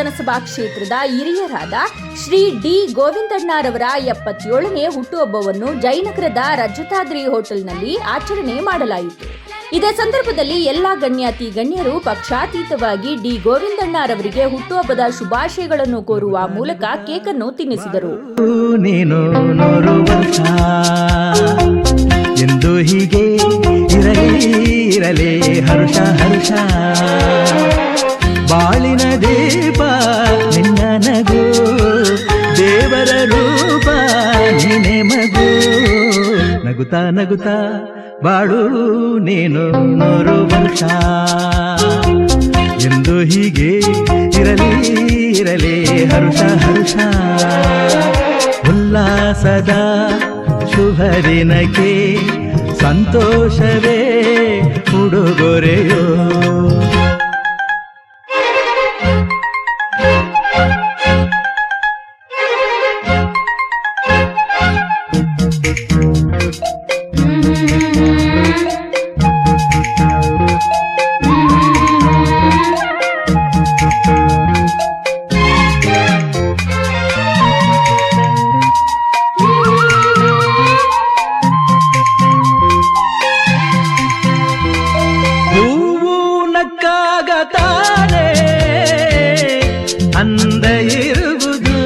ವಿಧಾನಸಭಾ ಕ್ಷೇತ್ರದ ಹಿರಿಯರಾದ ಶ್ರೀ ಡಿ ಗೋವಿಂದಣ್ಣರವರ ಎಪ್ಪತ್ತೇಳನೇ ಹುಟ್ಟುಹಬ್ಬವನ್ನು ಜಯನಗರದ ರಜತಾದ್ರಿ ಹೋಟೆಲ್ನಲ್ಲಿ ಆಚರಣೆ ಮಾಡಲಾಯಿತು. ಇದೇ ಸಂದರ್ಭದಲ್ಲಿ ಎಲ್ಲಾ ಗಣ್ಯಾತಿ ಗಣ್ಯರು ಪಕ್ಷಾತೀತವಾಗಿ ಡಿ ಗೋವಿಂದಣ್ಣರವರಿಗೆ ಹುಟ್ಟುಹಬ್ಬದ ಶುಭಾಶಯಗಳನ್ನು ಕೋರುವ ಮೂಲಕ ಕೇಕನ್ನು ತಿನ್ನಿಸಿದರು. ನೀನು ನೂರು ವರ್ಷ ಎಂದು ಹೀಗೆ ಇರಲಿ ಇರಲಿ ಹರುಷ ಹರುಷ. ಬಾಳಿನ ದೀಪ, ನಿನ್ನ ನಗು, ದೇವರ ರೂಪ, ನೀನೆ ಮಗು. ನಗುತ್ತಾ ನಗುತ್ತಾ, ಬಾಳು ನೀನು ನೂರು ವರ್ಷ. ಎಂದು ಹೀಗೆ ಇರಲಿ ಇರಲಿ, ಹರುಷ ಹರುಷ. ಉಲ್ಲಾಸದ ಶುಭ ದಿನಕ್ಕೆ ಸಂತೋಷವೇ ಉಡುಗೊರೆಯೋ. ಇರುವುದು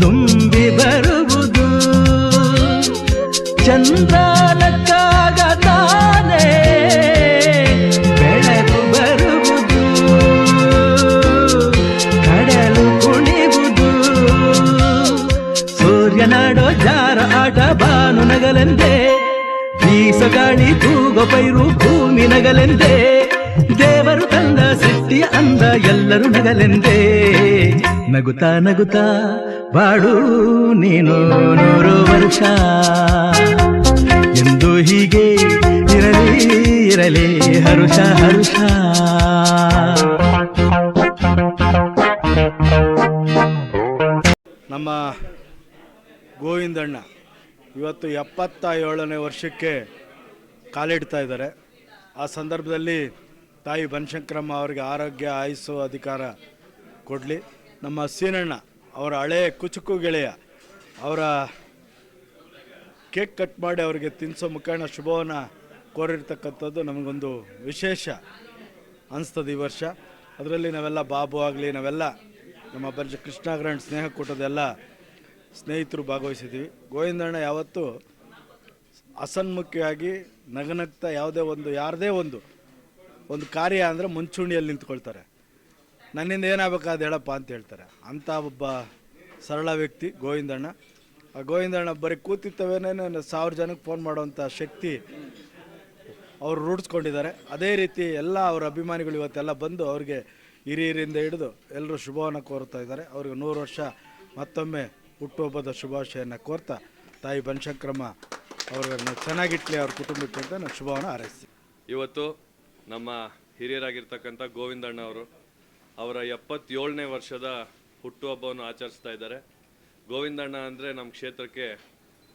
ತುಂಬಿ ಬರುವುದು. ಚಂದ್ರ ನಕ್ಕಾಗ ತಾನೇ ಬೆಳಕು ಬರುವುದು, ಕಡಲು ಕುಣಿವುದು. ಸೂರ್ಯನಾಡೋ ಜಾರ ಆಟ ಬಾನು ನಗಲೆಂದೇ ಬೀಸ ಗಾಳಿ ತೂಗ ಪೈರು ಭೂಮಿ ನಗಲೆಂದೇ. ಎಲ್ಲರೂ ನಗಲೆಂದೇ. ನಗುತ್ತಾ ನಗುತ್ತಾ, ಬಾಡು, ನೀನು ನೂರು ವರ್ಷ. ಎಂದು ಹೀಗೆ ಇರಲಿ ಇರಲಿ, ಹರುಷ ಹರುಷ. ನಮ್ಮ ಗೋವಿಂದಣ್ಣ ಇವತ್ತು ಎಪ್ಪತ್ತ ಏಳನೇ ವರ್ಷಕ್ಕೆ ಕಾಲಿಡ್ತಾ ಇದ್ದಾರೆ. ಆ ಸಂದರ್ಭದಲ್ಲಿ ತಾಯಿ ಬನಶಂಕರಮ್ಮ ಅವರಿಗೆ ಆರೋಗ್ಯ ಆಯುಸ್ಸು ಅಧಿಕಾರ ಕೊಡಲಿ. ನಮ್ಮ ಸೀನಣ್ಣ, ಅವರ ಹಳೆಯ ಕುಚುಕು ಗೆಳೆಯ, ಅವರ ಕೇಕ್ ಕಟ್ ಮಾಡಿ ಅವರಿಗೆ ತಿನ್ನಿಸೋ ಮುಖಾಣ ಶುಭವನ್ನು ಕೋರಿರ್ತಕ್ಕಂಥದ್ದು ನಮಗೊಂದು ವಿಶೇಷ ಅನಿಸ್ತದೆ ಈ ವರ್ಷ. ಅದರಲ್ಲಿ ನಾವೆಲ್ಲ ಬಾಬು ಆಗಲಿ, ನಾವೆಲ್ಲ ನಮ್ಮ ಬಂಜ ಕೃಷ್ಣಾಗ್ರಹಣ ಸ್ನೇಹಕೂಟದೆಲ್ಲ ಸ್ನೇಹಿತರು ಭಾಗವಹಿಸಿದ್ದೀವಿ. ಗೋವಿಂದಣ್ಣ ಯಾವತ್ತೂ ಅಸನ್ಮುಖಿಯಾಗಿ ನಗನಗ್ತಾ ಯಾವುದೇ ಒಂದು, ಯಾರದೇ ಒಂದು ಒಂದು ಕಾರ್ಯ ಅಂದರೆ ಮುಂಚೂಣಿಯಲ್ಲಿ ನಿಂತ್ಕೊಳ್ತಾರೆ. ನನ್ನಿಂದ ಏನಾಗಬೇಕಾದ ಹೇಳಪ್ಪ ಅಂತ ಹೇಳ್ತಾರೆ. ಅಂಥ ಒಬ್ಬ ಸರಳ ವ್ಯಕ್ತಿ, ಗೋವಿಂದಣ್ಣ. ಆ ಗೋವಿಂದಣ್ಣ ಬರೀ ಕೂತಿತ್ತವೇನೇ ಸಾವಿರ ಜನಕ್ಕೆ ಫೋನ್ ಮಾಡುವಂಥ ಶಕ್ತಿ ಅವರು ರೂಢಿಸ್ಕೊಂಡಿದ್ದಾರೆ. ಅದೇ ರೀತಿ ಎಲ್ಲ ಅವರ ಅಭಿಮಾನಿಗಳು ಇವತ್ತೆಲ್ಲ ಬಂದು ಅವ್ರಿಗೆ ಹಿರಿಯರಿಂದ ಹಿಡಿದು ಎಲ್ಲರೂ ಶುಭವನ್ನು ಕೋರ್ತಾ ಇದ್ದಾರೆ. ಅವ್ರಿಗೆ ನೂರು ವರ್ಷ ಮತ್ತೊಮ್ಮೆ ಹುಟ್ಟುಹಬ್ಬದ ಶುಭಾಶಯನ ಕೋರ್ತಾ ತಾಯಿ ಬನ್ಶಂಕ್ರಮ್ಮ ಅವ್ರನ್ನ ಚೆನ್ನಾಗಿಟ್ಲಿ ಅವ್ರ ಕುಟುಂಬಕ್ಕೆ ಅಂತ ನಾನು ಶುಭವನ್ನು ಹಾರೈಸ್ತೀನಿ. ಇವತ್ತು ನಮ್ಮ ಹಿರಿಯರಾಗಿರ್ತಕ್ಕಂಥ ಗೋವಿಂದಣ್ಣ ಅವರು ಅವರ ಎಪ್ಪತ್ತೇಳನೇ ವರ್ಷದ ಹುಟ್ಟುಹಬ್ಬವನ್ನು ಆಚರಿಸ್ತಾ ಇದ್ದಾರೆ. ಗೋವಿಂದಣ್ಣ ಅಂದರೆ ನಮ್ಮ ಕ್ಷೇತ್ರಕ್ಕೆ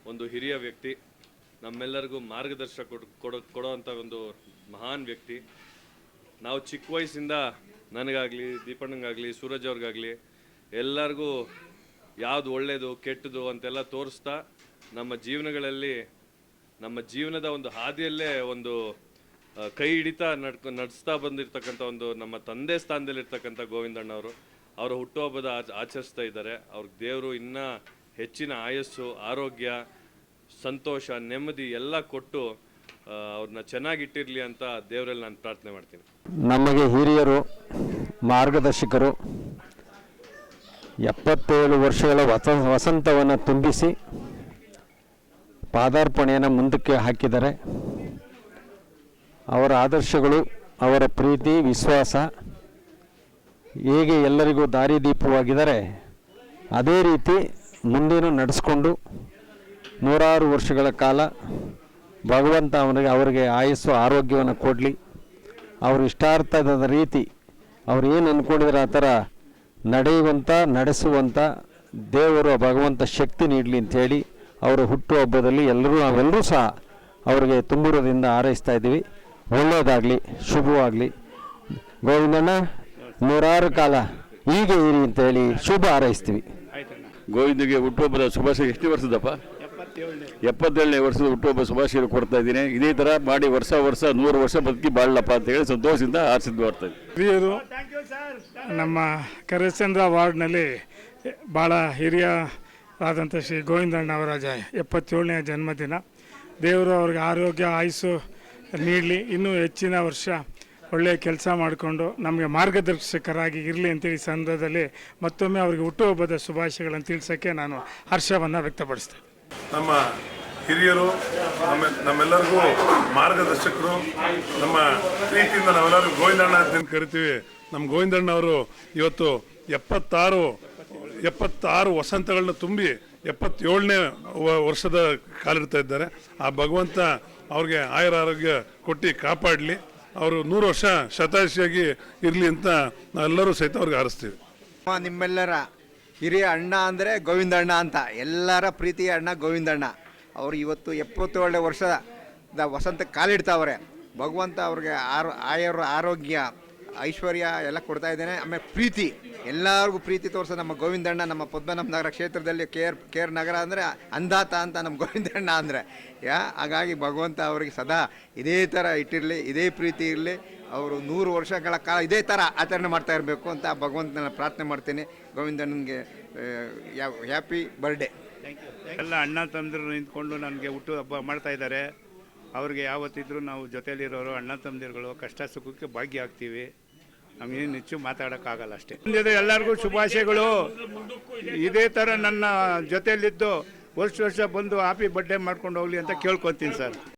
ಒಂದು ಹಿರಿಯ ವ್ಯಕ್ತಿ, ನಮ್ಮೆಲ್ಲರಿಗೂ ಮಾರ್ಗದರ್ಶನ ಕೊಡ್, ಕೊಡೋ ಒಂದು ಮಹಾನ್ ವ್ಯಕ್ತಿ. ನಾವು ಚಿಕ್ಕ ವಯಸ್ಸಿಂದ ನನಗಾಗಲಿ, ದೀಪಣ್ಣಂಗಾಗಲಿ, ಸೂರಜ್ ಅವ್ರಿಗಾಗಲಿ ಎಲ್ಲರಿಗೂ ಯಾವುದು ಒಳ್ಳೆಯದು ಕೆಟ್ಟದು ಅಂತೆಲ್ಲ ತೋರಿಸ್ತಾ ನಮ್ಮ ಜೀವನಗಳಲ್ಲಿ, ನಮ್ಮ ಜೀವನದ ಒಂದು ಹಾದಿಯಲ್ಲೇ ಒಂದು ಕೈ ಹಿಡಿತಾ ನಡ್ಕೊ, ನಡೆಸ್ತಾ ಬಂದಿರತಕ್ಕಂಥ ಒಂದು ನಮ್ಮ ತಂದೆ ಸ್ಥಾನದಲ್ಲಿರ್ತಕ್ಕಂಥ ಗೋವಿಂದಣ್ಣವರು ಅವರ ಹುಟ್ಟುಹಬ್ಬದ ಆಚ, ಆಚರಿಸ್ತಾ ಇದ್ದಾರೆ. ಅವ್ರಿಗೆ ದೇವರು ಇನ್ನೂ ಹೆಚ್ಚಿನ ಆಯಸ್ಸು, ಆರೋಗ್ಯ, ಸಂತೋಷ, ನೆಮ್ಮದಿ ಎಲ್ಲ ಕೊಟ್ಟು ಅವ್ರನ್ನ ಚೆನ್ನಾಗಿಟ್ಟಿರಲಿ ಅಂತ ದೇವರಲ್ಲಿ ನಾನು ಪ್ರಾರ್ಥನೆ ಮಾಡ್ತೀನಿ. ನಮಗೆ ಹಿರಿಯರು, ಮಾರ್ಗದರ್ಶಕರು, ಎಪ್ಪತ್ತೇಳು ವರ್ಷಗಳ ವಸ, ವಸಂತವನ್ನು ತುಂಬಿಸಿ ಪಾದಾರ್ಪಣೆಯನ್ನು ಮುಂದಕ್ಕೆ ಹಾಕಿದ್ದಾರೆ. ಅವರ ಆದರ್ಶಗಳು, ಅವರ ಪ್ರೀತಿ, ವಿಶ್ವಾಸ, ಹೇಗೆ ಎಲ್ಲರಿಗೂ ದಾರಿದೀಪವಾಗಿದ್ದಾರೆ ಅದೇ ರೀತಿ ಮುಂದೇನು ನಡೆಸ್ಕೊಂಡು ನೂರಾರು ವರ್ಷಗಳ ಕಾಲ ಭಗವಂತ ಅವನಿಗೆ, ಅವರಿಗೆ ಆಯಸ್ಸು, ಆರೋಗ್ಯವನ್ನು ಕೊಡಲಿ. ಅವರು ಇಷ್ಟಾರ್ಥದ ರೀತಿ ಅವ್ರು ಏನು ಅಂದ್ಕೊಂಡಿದ್ರೆ ಆ ಥರ ನಡೆಯುವಂಥ ನಡೆಸುವಂಥ ದೇವರು ಭಗವಂತ ಶಕ್ತಿ ನೀಡಲಿ ಅಂಥೇಳಿ ಅವರ ಹುಟ್ಟುಹಬ್ಬದಲ್ಲಿ ಎಲ್ಲರೂ, ನಾವೆಲ್ಲರೂ ಸಹ ಅವರಿಗೆ ತುಂಬುರದಿಂದ ಹಾರೈಸ್ತಾ ಇದ್ದೀವಿ. ಒಳ್ಳೆಯದಾಗಲಿ ಶುಭವಾಗಲಿ. ಗೋವಿಂದಣ್ಣ ನೂರಾರು ಕಾಲ ಹೀಗೆ ಇರಿ ಅಂತೇಳಿ ಶುಭ ಹಾರೈಸ್ತೀವಿ. ಗೋವಿಂದಿಗೆ ಹುಟ್ಟುಹಬ್ಬದ ಶುಭಾಶಯ. ಎಷ್ಟು ವರ್ಷದಪ್ಪ? ಎಪ್ಪತ್ತೇಳನೇ ವರ್ಷದ ಹುಟ್ಟುಹಬ್ಬ ಶುಭಾಶಯ ಕೊಡ್ತಾ ಇದ್ದೀನಿ. ಇದೇ ಥರ ಮಾಡಿ ವರ್ಷ ವರ್ಷ ನೂರು ವರ್ಷ ಬದುಕಿ ಬಾಳಪ್ಪ ಅಂತ ಹೇಳಿ ಸಂತೋಷದಿಂದ ಆರಿಸಿದ್ದು ಬರ್ತಾ ಇದ್ದೀನಿ. ಹಿರಿಯರು ನಮ್ಮ ಕರೆಚಂದ್ರ ವಾರ್ಡ್ನಲ್ಲಿ ಭಾಳ ಹಿರಿಯರಾದಂಥ ಶ್ರೀ ಗೋವಿಂದಣ್ಣ ಅವರ ಜ ಎಪ್ಪತ್ತೇಳನೇ ಜನ್ಮದಿನ. ದೇವರು ಅವ್ರಿಗೆ ಆರೋಗ್ಯ ಆಯುಸ್ಸು ನೀಡಲಿ. ಇನ್ನೂ ಹೆಚ್ಚಿನ ವರ್ಷ ಒಳ್ಳೆಯ ಕೆಲಸ ಮಾಡಿಕೊಂಡು ನಮಗೆ ಮಾರ್ಗದರ್ಶಕರಾಗಿ ಇರಲಿ ಅಂತೇಳಿ ಸಂದರ್ಭದಲ್ಲಿ ಮತ್ತೊಮ್ಮೆ ಅವರಿಗೆ ಹುಟ್ಟುಹಬ್ಬದ ಶುಭಾಶಯಗಳನ್ನು ತಿಳಿಸೋಕ್ಕೆ ನಾನು ಹರ್ಷವನ್ನು ವ್ಯಕ್ತಪಡಿಸ್ತೇನೆ. ನಮ್ಮ ಹಿರಿಯರು, ನಮ್ಮ ನಮ್ಮೆಲ್ಲರಿಗೂ ಮಾರ್ಗದರ್ಶಕರು, ನಮ್ಮ ಪ್ರೀತಿಯಿಂದ ನಾವೆಲ್ಲರೂ ಗೋವಿಂದಣ್ಣ ಅಂತ ಕರಿತೀವಿ. ನಮ್ಮ ಗೋವಿಂದಣ್ಣ ಅವರು ಇವತ್ತು ಎಪ್ಪತ್ತಾರು ಎಪ್ಪತ್ತಾರು ವಸಂತಗಳನ್ನ ತುಂಬಿ ಎಪ್ಪತ್ತೇಳನೇ ವರ್ಷದ ಕಾಲಿಡ್ತಾ ಇದ್ದಾರೆ. ಆ ಭಗವಂತ ಅವ್ರಿಗೆ ಆಯುರ ಆರೋಗ್ಯ ಕೊಟ್ಟು ಕಾಪಾಡಲಿ. ಅವರು ನೂರು ವರ್ಷ ಶತಾಯುಷಿಯಾಗಿ ಇರಲಿ ಅಂತ ನಾವೆಲ್ಲರೂ ಸಹಿತ ಅವ್ರಿಗೆ ಹಾರಿಸ್ತೀವಿ ನಮ್ಮ ನಿಮ್ಮೆಲ್ಲರ ಹಿರಿಯ ಅಣ್ಣ ಅಂದರೆ ಗೋವಿಂದಣ್ಣ ಅಂತ. ಎಲ್ಲರ ಪ್ರೀತಿಯ ಅಣ್ಣ ಗೋವಿಂದಣ್ಣ ಅವರು ಇವತ್ತು ಎಪ್ಪತ್ತೇಳನೇ ವರ್ಷದ ವಸಂತ ಕಾಲಿಡ್ತಾವ್ರೆ ಭಗವಂತ ಅವ್ರಿಗೆ ಆರೋ ಆಯರ ಆರೋಗ್ಯ, ಐಶ್ವರ್ಯ ಎಲ್ಲ ಕೊಡ್ತಾ ಇದ್ದೇನೆ. ಆಮೇಲೆ ಪ್ರೀತಿ. ಎಲ್ಲರಿಗೂ ಪ್ರೀತಿ ತೋರಿಸ. ನಮ್ಮ ಗೋವಿಂದಣ್ಣ ನಮ್ಮ ಪದ್ಮನಾಭ ನಗರ ಕ್ಷೇತ್ರದಲ್ಲಿ ಕೇರ್ ಕೇರ್ ನಗರ ಅಂದರೆ ಅಂದಾತ ಅಂತ ನಮ್ಮ ಗೋವಿಂದಣ್ಣ ಅಂದರೆ. ಯಾ ಹಾಗಾಗಿ ಭಗವಂತ ಅವರಿಗೆ ಸದಾ ಇದೇ ಥರ ಇಟ್ಟಿರಲಿ ಇದೇ ಪ್ರೀತಿ ಇರಲಿ. ಅವರು ನೂರು ವರ್ಷಗಳ ಕಾಲ ಇದೇ ಥರ ಆಚರಣೆ ಮಾಡ್ತಾ ಇರಬೇಕು ಅಂತ ಭಗವಂತನ ಪ್ರಾರ್ಥನೆ ಮಾಡ್ತೀನಿ. ಗೋವಿಂದಣ್ಣನಿಗೆ ಹ್ಯಾಪಿ ಬರ್ಡೇ ಎಲ್ಲ ಅಣ್ಣ ತಂದರು ನಿಂತ್ಕೊಂಡು ನನಗೆ ಹುಟ್ಟು ಹಬ್ಬ ಮಾಡ್ತಾ ಇದ್ದಾರೆ. ಅವ್ರಿಗೆ ಯಾವತ್ತಿದ್ರೂ ನಾವು ಜೊತೆಯಲ್ಲಿರೋರು ಅಣ್ಣ ತಂದಿರುಗಳು ಕಷ್ಟ ಸುಖಕ್ಕೆ ಭಾಗ್ಯ ನಮಗೇನು ಹೆಚ್ಚು ಮಾತಾಡೋಕ್ಕಾಗಲ್ಲ ಅಷ್ಟೇ. ಎಲ್ಲರಿಗೂ ಶುಭಾಶಯಗಳು. ಇದೇ ಥರ ನನ್ನ ಜೊತೆಯಲ್ಲಿದ್ದು ವರ್ಷ ವರ್ಷ ಬಂದು ಹ್ಯಾಪಿ ಬರ್ಡೇ ಮಾಡ್ಕೊಂಡು ಹೋಗಲಿ ಅಂತ ಕೇಳ್ಕೊತೀನಿ ಸರ್.